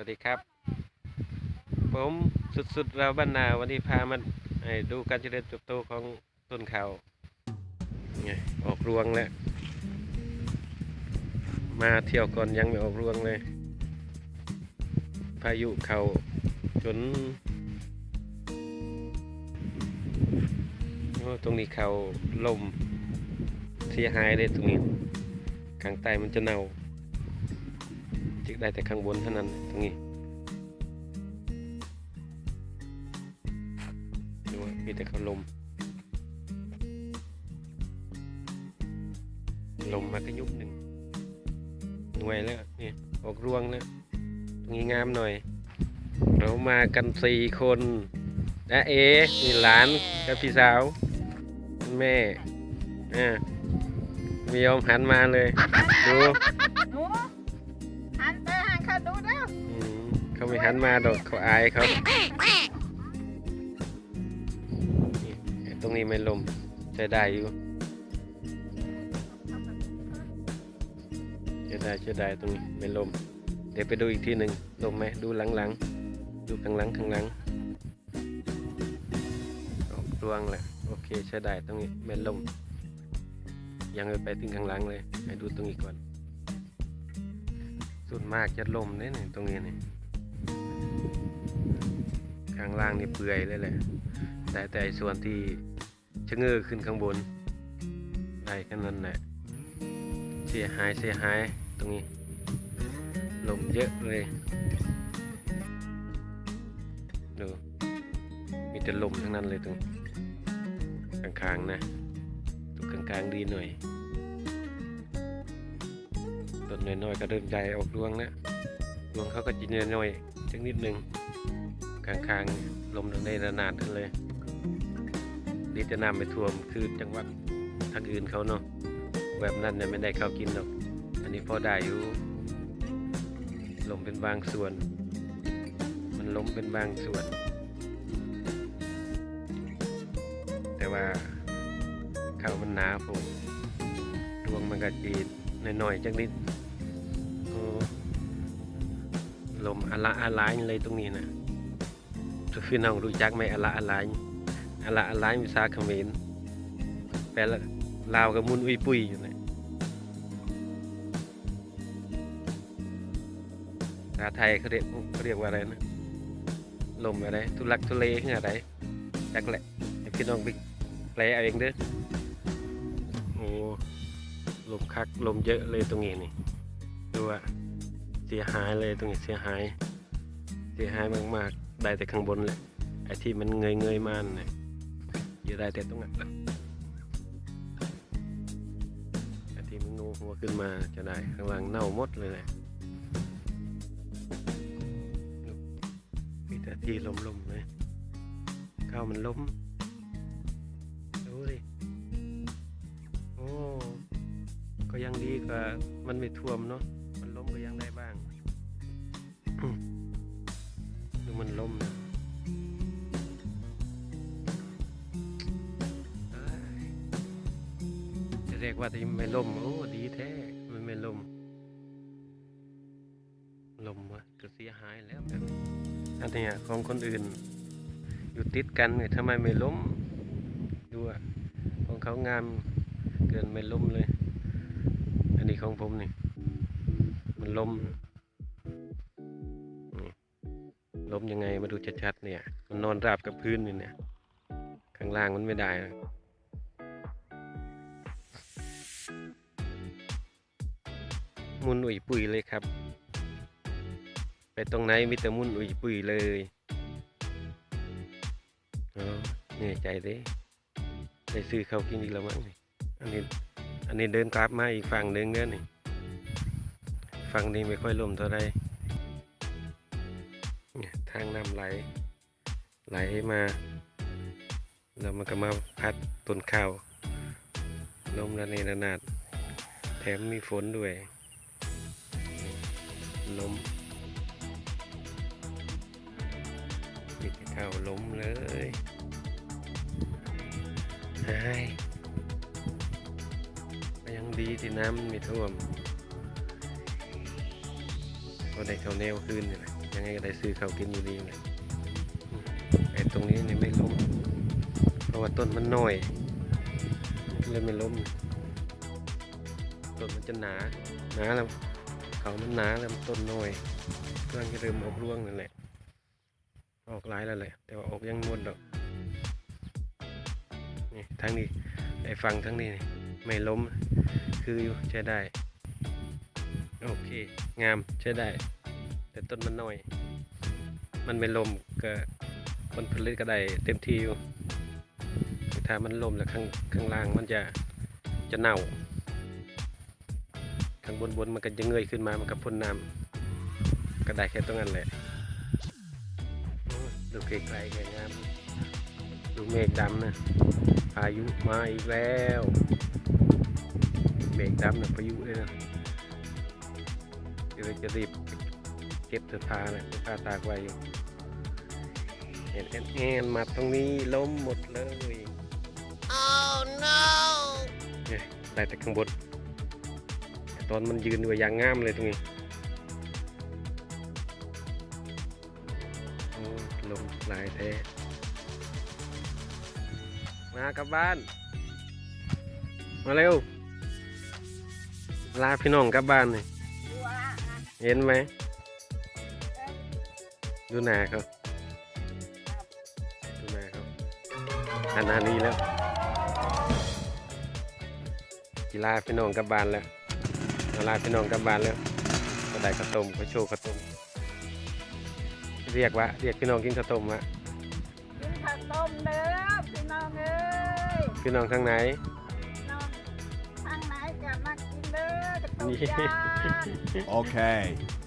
วัสดีครับ ผมสุดๆเราบ้านนาวันนี้พามันให้ดูการเจริญเติบโตของต้นข้าวไงออกรวงแล้วมาเที่ยวก่อนยังไม่ออกรวงเลย พายุเขาจนโอ้ตรงนี้เขาลมเสียหายเลยตรงนี้ข้างใต้มันจะเน่า จึกได้แต่ข้างบนเท่านั้นตรงนี้ดูว่ามีแต่เขาลม ลมมาก็ยุบหนึ่งหน่วยแล้วนี่ออกรวงแล้วตรงนี้งามหน่อย เรามากันสี่คนนะเอมีหลานกับพี่สาวแม่อ่าไม่ยอมหันมาเลย ดู ไม่หันมาดอกเขาอายเขานี่ตรงนี้ไม่ลมใช้ได้อยู่ใช้ได้ใช้ได้ตรงนี้ไม่ลม เดี๋ยวไปดูอีกทีหนึ่งลมไหมดูหลังๆ ดูข้างหลังข้างหลังออกรวงแหละโอเคใช้ได้ตรงนี้ไม่ลม ยังไม่ไปถึงข้างหลังเลยให้ดูตรงนี้ก่อนส่วนมากจะลมเนี่ยนี่ตรงนี้นี่ ข้างล่างนี่เปื่อยเลยแหละ แต่แต่ส่วนที่ชะเง้อขึ้นข้างบน ได้แค่นั้นแหละ เสียหายเสียหายตรงนี้ ลมเยอะเลย ดู มีแต่ลมทั้งนั้นเลยตรงข้างๆนะตรงกลางๆดีหน่อยต้นน้อยๆก็เริ่มใจออกรวงแล้วรวงเขาก็จีนน้อยๆจังนิดนึง ข้างๆ ลมในระนาดนั่นเลยดีจะน้ำไม่ท่วมคือจังหวัดทางอื่นเขาเนาะแบบนั้นเนี่ยไม่ได้เข้ากินหรอก อันนี้พอได้อยู่ลมเป็นบางส่วน มันล้มเป็นบางส่วน แต่ว่าเขามันหนาผมรวงมันก็จีน้อยๆจังนิดลมอะละอะลายเลยตรงนี้นะ ทุกพี่น้องรู้จักไหมอละอลายอละอลายภาษาเขมรแปลละลาวกับมุนอุยปุยอยู่นะภาษาไทยเขาเรียกเขาเรียกว่าอะไรนะลมอะไรทุลักทุเลคืออะไรจักแหละพี่น้องไปแปลเอาเองเด้อโอ้ลมคักลมเยอะเลยตรงนี้นี่ดูว่าเสียหายเลยตรงนี้เสียหาย เสียหายมากๆ ได้แต่ข้างบนแหละไอ้ที่มันเงยเงยมาเนี่ยอยู่ได้แต่ตรงนั้นแหละไอ้ที่มันงูหัวขึ้นมาจะได้ข้างล่างเน่าหมดเลยแหละมีแต่ที่ล้มๆเลยข้าวมันล้มดูดิโอ้ก็ยังดีกว่ามันไม่ท่วมเนาะมันล้มก็ยังได้บ้าง มันล้มนะจะเรียกว่าที่ไม่ล้มโอ้ดีแท้มันไม่ล้มล้มวะก็เสียหายแล้วแบบนี้อันเนี้ของคนอื่น อยู่ติดกันเนี่ยทำไมไม่ล้มดูอะของเขางามเกินไม่ล้มเลย อันนี้ของผมนี่มันล้ม ล้มยังไงมาดูชัดๆเนี่ย มันนอนราบกับพื้นนี่เนี่ย ข้างล่างมันไม่ได้นะมุนอุ่ยปุ๋ยเลยครับ ไปตรงไหนมีแต่มุนอุ่ยปุ๋ยเลยอ๋อเหนื่อยใจเด้ได้ซื้อเขาวกินอีกแล้วมั้งนี่อันนี้ อันนี้เดินกลับมาอีกฝั่งหนึ่งเนี่ยนี่ฝั่งนี้ไม่ค่อยลมเท่าไรเนี่ยทางน้ำไหล ไหลมา แล้วมันก็มาพัดต้นข้าวลมระเนระนาด แถมมีฝนด้วยลมมีแต่ข้าวล้มเลยหายยังดีที่น้ำไม่ท่วมคนได้ข้าแนวคืนนี่แหละ ยังไงก็ได้ซื้อเขากินอยู่ดีเลยไอ้ตรงนี้เนี่ยไม่ล้ม เพราะว่าต้นมันน้อยเลยไม่ล้ม ต้นมันจะหนาหนาแล้วเขามันหนาแล้วต้นน้อยกำลังจะเริ่มออกร่วงนั่นแหละ ออกหลายแล้วแหละ แต่ว่าออกยังงวดดอกนี่ทั้งนี้ไอ้ฟังทั้งนี้ไม่ล้ม คืออยู่ใช้ได้ โอเค งามใช้ได้ แต่ต้นมันน้อย มันไม่ลมก็ผลผลิตก็ได้เต็มที่อยู่ถ้ามันลมแล้วข้างข้างล่างมันจะจะเน่า ข้างบนบนมันก็จะเงยขึ้นมามันก็พ่นน้ำก็ได้แค่ตรงนั้นแหละดูไกลๆก็งามดูเมฆดำนะพายุมาอีกแล้วเมฆดำนะพายุเลยนะเดี๋ยวจะรีบ เก็บเสื้อผ้านะเสื้อผ้าตากไว้อยู่เห็นแอนแอนมาตรงนี้ล้มหมดเลย oh no เนี่ยได้แต่ข้างบนแต่ตอนมันยืนอยู่อย่างงามเลยตรงนี้โอ้ลมหลายแท้มากลับบ้าน มาเร็วลาพี่น้องกลับบ้านนี่ว้าเห็นไหม ดูหนาเขาดูหนาเขาอันนานี้แล้ว กีฬาพี่น้องกลับบ้านแล้วเอาลาพี่น้องกลับบ้านแล้วก็ได้ข้าวต้มก็โชว์ข้าวต้มเรียกว่าเรียกพี่น้องกินข้าวต้มวะกินข้าวต้มเด้อพี่น้องเอ้ยพี่น้องข้างไหนพี่น้องทางไหนจะมากินเด้อจะต้มนี่ยำ Okay. ต้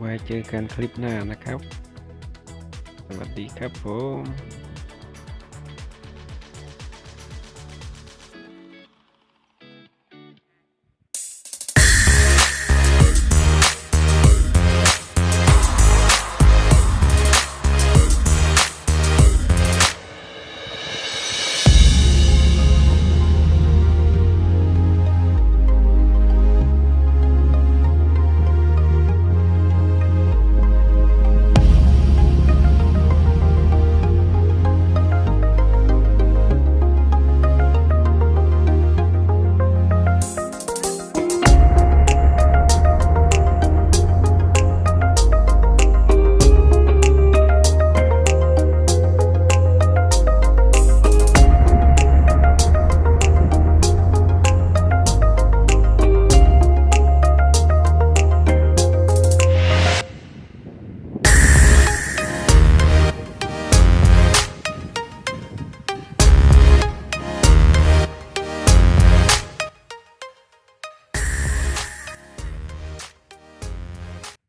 ไว้เจอกันคลิปหน้านะครับ สวัสดีครับผม